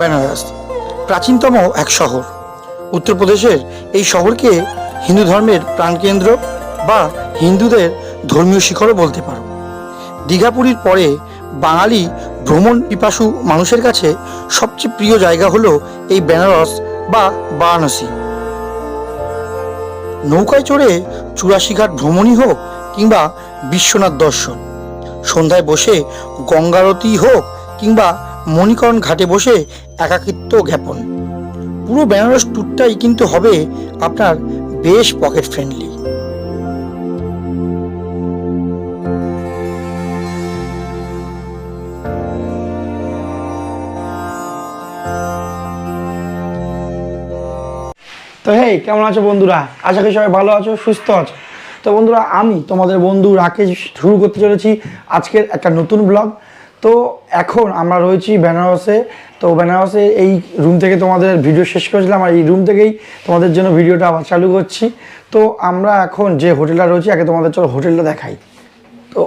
বেনারস, প্রাচীনতম এক শহর। উত্তরপ্রদেশের এই শহরকে হিন্দু ধর্মের প্রাণকেন্দ্র বা হিন্দুদের ধর্মীয় শিখরও বলতে পারো। দীঘাপুরীর পরে বাঙালি ভ্রমণ পিপাসু মানুষের কাছে সবচেয়ে প্রিয় জায়গা হলো এই বেনারস বা বারাণসী। নৌকায় চড়ে চুরাশি ঘাট ভ্রমণই হোক কিংবা বিশ্বনাথ দর্শন, সন্ধ্যায় বসে গঙ্গারতি হোক কিংবা মণিকরণ ঘাটে বসে একাকিত্ব জ্ঞাপন। পুরো বেনারস ট্যুরটাই কিন্তু হবে আপনার বেশ পকেট ফ্রেন্ডলি। তো হেই কেমন আছো বন্ধুরা? আশা করি সবাই ভালো আছো, সুস্থ আছো। তো বন্ধুরা, আমি তোমাদের বন্ধু রাকেশ শুরু করতে চলেছি আজকের একটা নতুন ব্লগ তো এখন আমরা রয়েছি বেনারসে। তো বেনারসে এই রুম থেকে তোমাদের ভিডিও শেষ করেছিলাম আর এই রুম থেকেই তোমাদের জন্য ভিডিওটা আবার চালু করছি। তো আমরা এখন যে হোটেলটা রয়েছি, আগে তোমাদের চলো হোটেলটা দেখাই। তো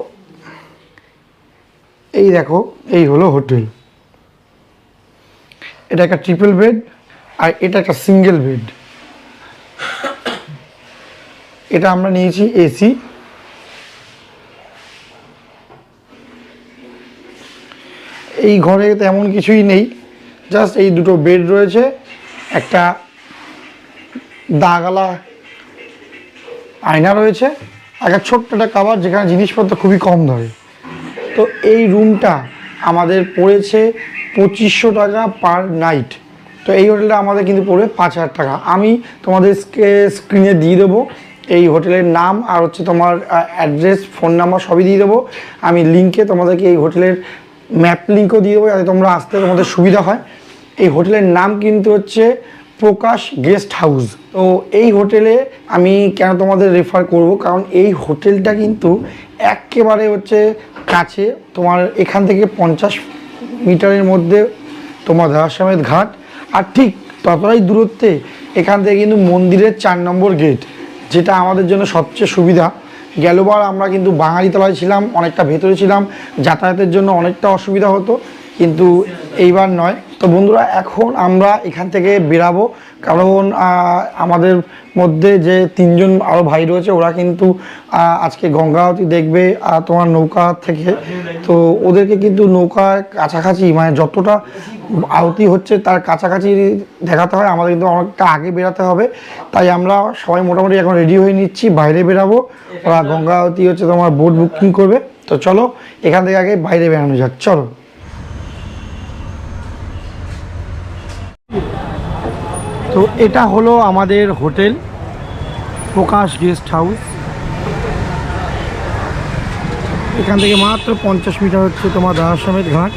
এই দেখো, এই হলো হোটেল। এটা একটা ট্রিপল বেড আর এটা একটা সিঙ্গেল বেড এটা আমরা নিয়েছি এসি। এই ঘরে তেমন কিছুই নেই। জাস্ট এই দুটো বেড রয়েছে, একটা দাগালা আয়না রয়েছে একটা ছোট্ট একটা কাবার যেখানে জিনিসপত্র খুবই কম ধরে। তো এই রুমটা আমাদের পড়েছে পঁচিশশো টাকা পার নাইট। তো এই হোটেলটা আমাদের কিন্তু পড়বে পাঁচ হাজার টাকা। আমি তোমাদের স্ক্রিনে দিয়ে দেবো এই হোটেলের নাম আর হচ্ছে তোমার অ্যাড্রেস, ফোন নাম্বার সবই দিয়ে দেবো। আমি লিঙ্কে তোমাদেরকে এই হোটেলের ম্যাপ লিঙ্কও দিয়ে দেবো, যাতে তোমরা আসতে তোমাদের সুবিধা হয়। এই হোটেলের নাম কিন্তু হচ্ছে প্রকাশ গেস্ট হাউস। তো এই হোটেলে আমি কেন তোমাদের রেফার করব? কারণ এই হোটেলটা কিন্তু একেবারে হচ্ছে কাছে, তোমার এখান থেকে পঞ্চাশ মিটারের মধ্যে তোমার দারাসামেদ ঘাট। আর ঠিক ততটাই দূরত্বে এখান থেকে কিন্তু মন্দিরের চার নম্বর গেট যেটা আমাদের জন্য সবচেয়ে সুবিধা। গেলবার আমরা কিন্তু বাঙালি তলায় ছিলাম, অনেকটা ভেতরে ছিলাম, যাতায়াতের জন্য অনেকটা অসুবিধা হতো, কিন্তু এইবার নয়। তো বন্ধুরা, এখন আমরা এখান থেকে বেরাবো। কারণ আমাদের মধ্যে যে তিনজন আরও ভাই রয়েছে, ওরা কিন্তু আজকে গঙ্গাবতী দেখবে তোমার নৌকা থেকে। তো ওদেরকে কিন্তু নৌকার কাছাকাছি মানে যতটা আরতি হচ্ছে, তার কাছাকাছি দেখাতে হয়। আমাদের কিন্তু অনেকটা আগে বেরাতে হবে। তাই আমরা সবাই মোটামুটি এখন রেডি হয়ে নিচ্ছি, বাইরে বেরাবো। ওরা গঙ্গাবতী হচ্ছে তোমার বোট বুকিং করবে। তো চলো, এখান থেকে আগে বাইরে বেরানো যাক। চলো। তো এটা হলো আমাদের হোটেল, প্রকাশ গেস্ট হাউস। এখান থেকে মাত্র পঞ্চাশ মিটার হচ্ছে তোমার দাদাসমেত ঘাট।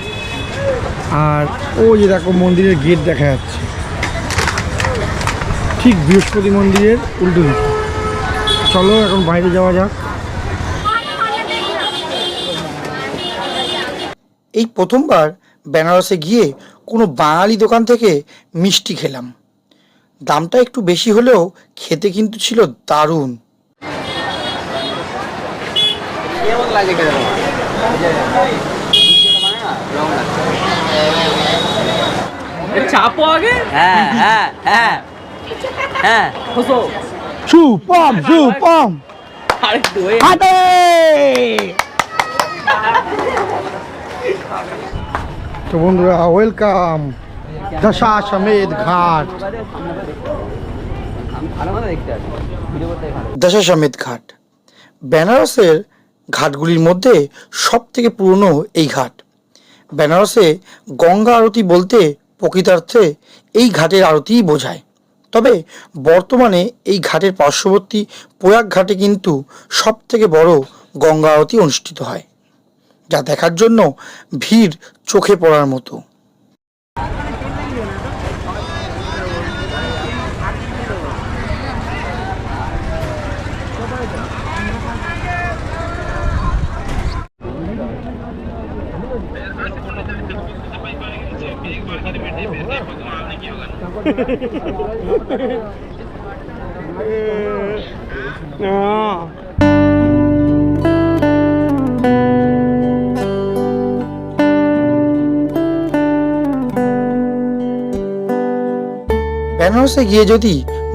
আর ও যে দেখো মন্দিরের গেট দেখা যাচ্ছে। ঠিক বৃহস্পতি মন্দিরের উল্টো চলো এখন বাইরে যাওয়া যাক। এই প্রথমবার বেনারসে গিয়ে কোনো বাঙালি দোকান থেকে মিষ্টি খেলাম। দামটা একটু বেশি হলেও খেতে কিন্তু ছিল দারুণ। চাপো আগে? হ্যাঁ হ্যাঁ হ্যাঁ হ্যাঁ। খোসো সুপম সুপম। আরেকটু হাতে তো বন্ধুরা ওয়েলকাম দশাশ্বমেধ ঘাট। দশাশ্বমেধ ঘাট। বেনারসের ঘাটগুলির মধ্যে সব থেকে পুরনো এই ঘাট। বেনারসে গঙ্গা আরতি বলতে প্রকৃতার্থে এই ঘাটের আরতিই বোঝায়। তবে বর্তমানে এই ঘাটের পার্শ্ববর্তী প্রয়াগ ঘাটে কিন্তু সব থেকে বড় গঙ্গা আরতি অনুষ্ঠিত হয়, যা দেখার জন্য ভিড় চোখে পড়ার মতো। বেনারসে গিয়ে যদি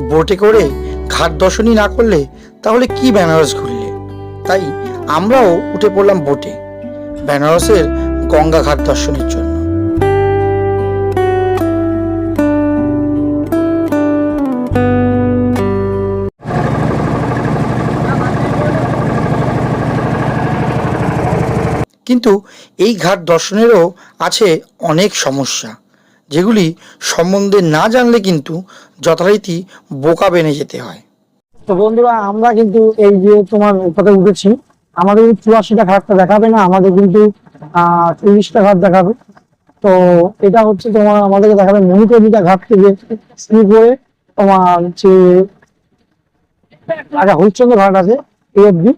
বোটে করে ঘাট দর্শনই না করলে, তাহলে কি বেনারস ঘুরলে? তাই আমরাও উঠে পড়লাম বোটে। বেনারসের গঙ্গা ঘাট দর্শনের জন্য। কিন্তু এই ঘাট দর্শনেরও আছে অনেক সমস্যা, যেগুলি সম্বন্ধে না জানলে কিন্তু যথারীতি বোকা বেনে যেতে হয়। তো বন্ধুরা, আমরা কিন্তু এই যে তোমার ওটাতে উঠেছি, আমাদের চুরাশিটা ঘাটটা দেখাবে না, আমাদের কিন্তু চল্লিশটা ঘাট দেখাবে। তো এটা হচ্ছে তোমার, আমাদেরকে দেখাবে মণিকর্ণিকা ঘাট থেকে শুরু করে তোমার হচ্ছে আচ্ছা হরিশ্চন্দ্র ঘাট আছে, এই অব্দি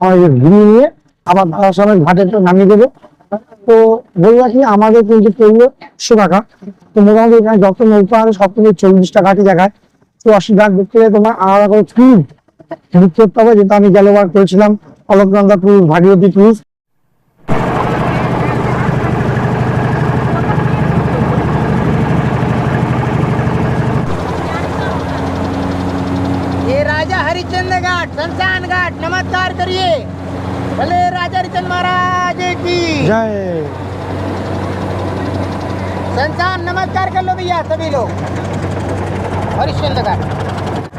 আমাদের ঘুরিয়ে নিয়ে আবার ভারসামের ঘাটে তো নামিয়ে দেবে তো বলে রাখি আমাদের কিন্তু পড়লো একশো টাকা তো মোটামুটি এখানে যত নৌকা আছে সব থেকে চল্লিশটা ঘাটই দেখায় চুরাশি ঘাট দেখতে গেলে তোমার আলাদা করে ক্রুজ বুক করতে হবে যেটা আমি গেলবার করেছিলাম অলকনন্দা ক্রুজ ভাগীরথী ক্রুজ ये राजा हरिश्चंद्र घाट शमशान घाट नमस्कार करिए भले राजा रिचंद महाराज की। जय। संसार नमस्कार कर लो भैया सभी लोग। हरिश्चंद्र घाट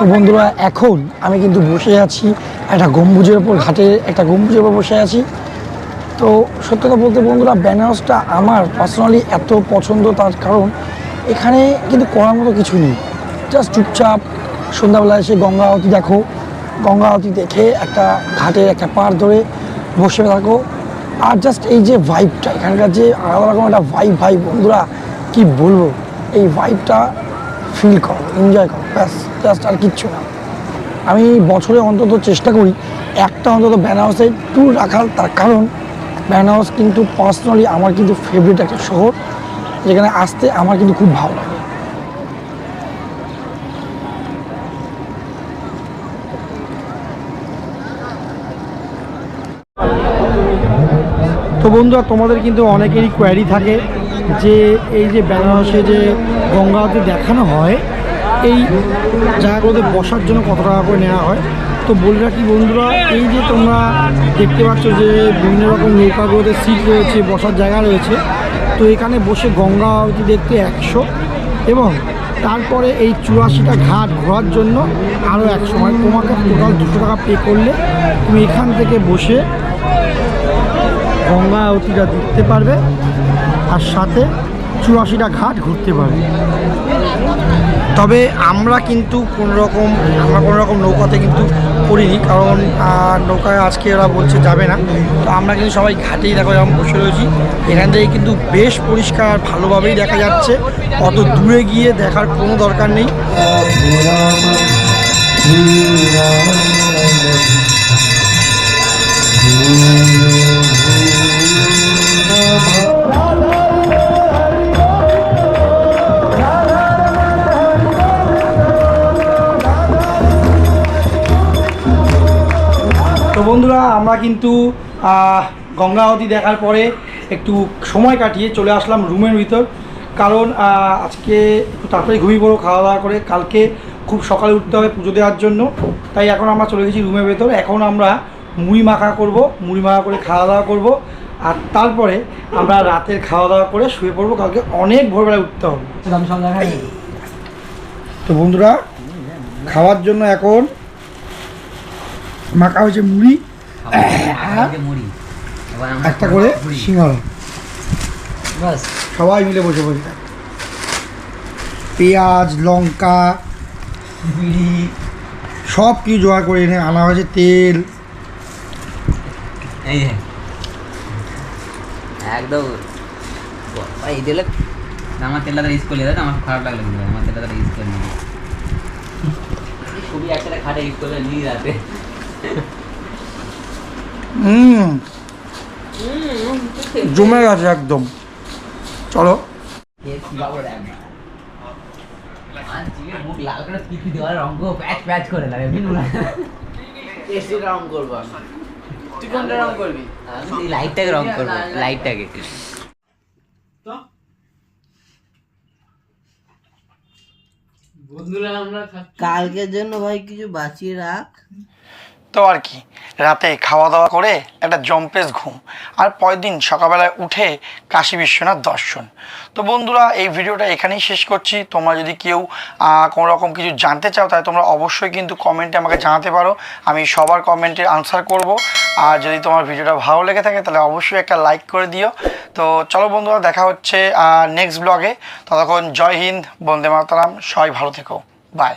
তো বন্ধুরা, এখন আমি কিন্তু বসে আছি একটা গম্বুজের ওপর, ঘাটে একটা গম্বুজের ওপর বসে আছি। তো সত্যি কথা বলতে বন্ধুরা, বেনারসটা আমার পার্সোনালি এত পছন্দ, তার কারণ এখানে কিন্তু করার মতো কিছু নেই। জাস্ট চুপচাপ সন্ধ্যাবেলা এসে গঙ্গা আরতি দেখো, গঙ্গা আরতি দেখে একটা ঘাটে একটা পার ধরে বসে থাকো। আর জাস্ট এই যে ভাইবটা এখানকার যে আলাদা রকম একটা ভাইব ভাই বন্ধুরা, কি বলব? এই ভাইবটা ফিল করো এনজয় করো, ব্যাস জাস্ট আর কিচ্ছু না। আমি বছরে অন্তত চেষ্টা করি, একটা অন্তত বেনারসে ট্যুর রাখার, তার কারণ বেনারস কিন্তু পার্সোনালি আমার কিন্তু ফেভারিট একটা শহর, যেখানে আসতে আমার কিন্তু খুব ভালো লাগে। তো বন্ধুরা, তোমাদের কিন্তু অনেকেরই কোয়ারি থাকে যে এই যে বেনারসে যে গঙ্গা গঙ্গাতে দেখানো হয়, এই জায়গাগুলোতে বসার জন্য কত টাকা করে নেওয়া হয়? তো বলে রাখি বন্ধুরা, এই যে তোমরা দেখতে পাচ্ছ যে বিভিন্ন রকম নৌকাগুলোতে সিট রয়েছে, বসার জায়গা রয়েছে, তো এখানে বসে গঙ্গা আরতি দেখতে একশো এবং তারপরে এই চুরাশিটা ঘাট ঘোরার জন্য আরও একশো। মানে তোমাকে টোটাল দুশো টাকা পে করলে তুমি এখান থেকে বসে গঙ্গা আরতিটা দেখতে পারবে। আর সাথে চুরাশিটা ঘাট ঘুরতে পারে। তবে আমরা কিন্তু কোনো রকম, আমরা কোনো রকম নৌকাতে কিন্তু করিনি, কারণ নৌকায় আজকে ওরা বলছে যাবে না। তো আমরা কিন্তু সবাই ঘাটেই দেখো যেমন বসে রয়েছি। এখান থেকে কিন্তু বেশ পরিষ্কার, ভালোভাবেই দেখা যাচ্ছে। অত দূরে গিয়ে দেখার কোনো দরকার নেই। আমরা কিন্তু গঙ্গা আরতি দেখার পরে একটু সময় কাটিয়ে চলে আসলাম রুমের ভিতর। কারণ আজকে একটু তাড়াতাড়ি ঘুমিয়ে পড়ো খাওয়া দাওয়া করে কালকে খুব সকালে উঠতে হবে পুজো দেওয়ার জন্য। তাই এখন আমরা চলে গেছি রুমের ভেতর। এখন আমরা মুড়ি মাখা করব মুড়ি মাখা করে খাওয়া দাওয়া করব। আর তারপরে আমরা রাতের খাওয়া দাওয়া করে শুয়ে পড়ব। কালকে অনেক ভোরবেলায় উঠতে হবে। তো বন্ধুরা খাওয়ার জন্য এখন মাখা হয়েছে মুড়ি। একটা করে সিঙ্গারা। সবাই মিলে বসে বসে। পেঁয়াজ লঙ্কা বিড়ি। সব কিছু জোগাড় করে এনে আনা হয়েছে তেল। এই একদম। এই দিলে আমার তেলটা ইউজ করলে দাদা আমার খারাপ লাগল কিন্তু আমার তেলটা ইউজ করে নিই ছবি একটা খাটে ইউজ করলে নিয়ে যাতে হুম। জমে গেছে একদম। চলো। লাইটটাকে রং করব লাইটটাকে। কালকের জন্য ভাই কিছু বাঁচিয়ে রাখ। তো আর কি। রাতে খাওয়া দাওয়া করে একটা জম্পেস ঘুম আর পরের দিন সকালবেলায় উঠে কাশী বিশ্বনাথ দর্শন। তো বন্ধুরা, এই ভিডিওটা এখানেই শেষ করছি। তোমরা যদি কেউ কোনো রকম কিছু জানতে চাও, তাহলে তোমরা অবশ্যই কিন্তু কমেন্টে আমাকে জানাতে পারো। আমি সবার কমেন্টে আনসার করব। আর যদি তোমার ভিডিওটা ভালো লেগে থাকে, তাহলে অবশ্যই একটা লাইক করে দিও। তো চলো বন্ধুরা, দেখা হচ্ছে নেক্সট ব্লগে ততক্ষণ জয় হিন্দ, বন্দে মাতারাম, সবাই ভালো থেকো। বাই